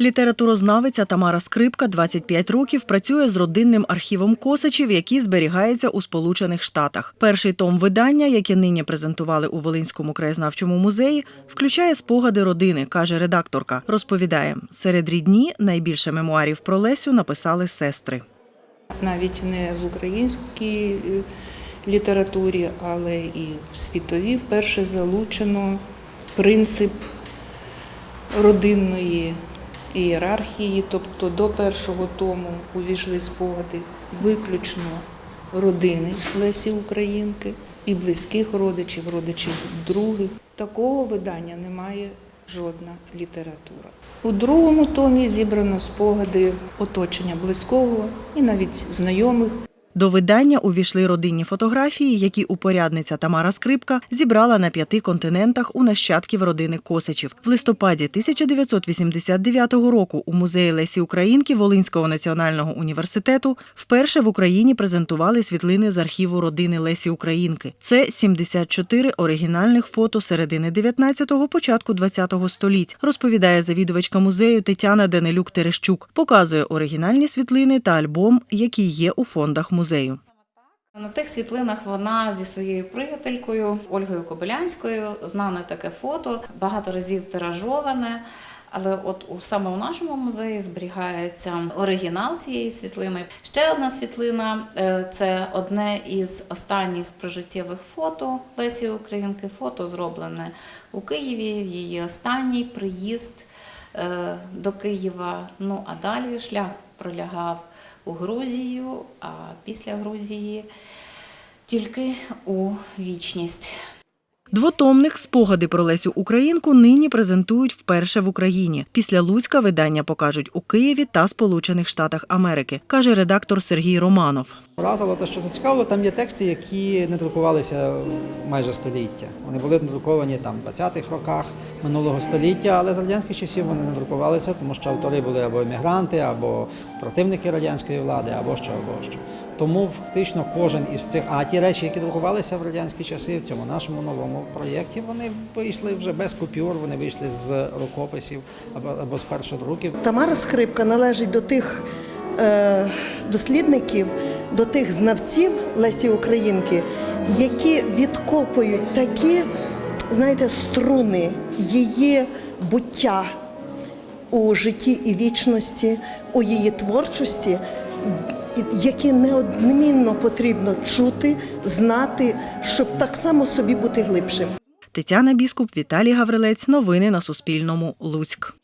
Літературознавиця Тамара Скрипка 25 років працює з родинним архівом Косачів, який зберігається у Сполучених Штатах. Перший том видання, яке нині презентували у Волинському краєзнавчому музеї, включає спогади родини, каже редакторка. Розповідає, серед рідні найбільше мемуарів про Лесю написали сестри. навіть не в українській е, літературі, але і в світовій вперше залучено принцип родинної ієрархії, тобто до першого тому увійшли спогади виключно родини Лесі Українки і близьких родичів, родичів других. Такого видання немає жодна література. У другому томі зібрано спогади оточення близького і навіть знайомих. До видання увійшли родинні фотографії, які упорядниця Тамара Скрипка зібрала на п'яти континентах у нащадків родини Косачів. В листопаді 1989 року у музеї Лесі Українки Волинського національного університету вперше в Україні презентували світлини з архіву родини Лесі Українки. Це 74 оригінальних фото середини 19-го, початку 20-го століть, розповідає завідувачка музею Тетяна Данилюк Терещук. Показує оригінальні світлини та альбом, які є у фондах музею. На тих світлинах вона зі своєю приятелькою Ольгою Кобилянською, знане таке фото, багато разів тиражоване. Але от у саме у нашому музеї зберігається оригінал цієї світлини. Ще одна світлина е, це одне із останніх прожиттєвих фото Лесі Українки. Фото зроблене у Києві її останній приїзд е, до Києва. Ну а далі шлях пролягав у Грузію, а після Грузії тільки у вічність. Двотомних спогади про Лесю Українку нині презентують вперше в Україні. Після Луцька видання покажуть у Києві та Сполучених Штатах Америки, каже редактор Сергій Романов. Вразило те, що зацікавило, там є тексти, які не друкувалися майже століття. Вони були надруковані там в 20-х роках минулого століття, але з радянських часів вони не друкувалися, тому що автори були або емігранти, або противники радянської влади, або що, або що. Тому фактично кожен із цих, а ті речі, які друкувалися в радянські часи, в цьому нашому новому проєкті, вони вийшли вже без купюр, вони вийшли з рукописів або, або з першодруків. Тамара Скрипка належить до тих е, дослідників, до тих знавців Лесі Українки, які відкопують такі, знаєте, струни її буття у житті і вічності, у її творчості, які неодмінно потрібно чути, знати, щоб так само собі бути глибшим. Тетяна Біскуп, Віталій Гаврилець. Новини на Суспільному. Луцьк.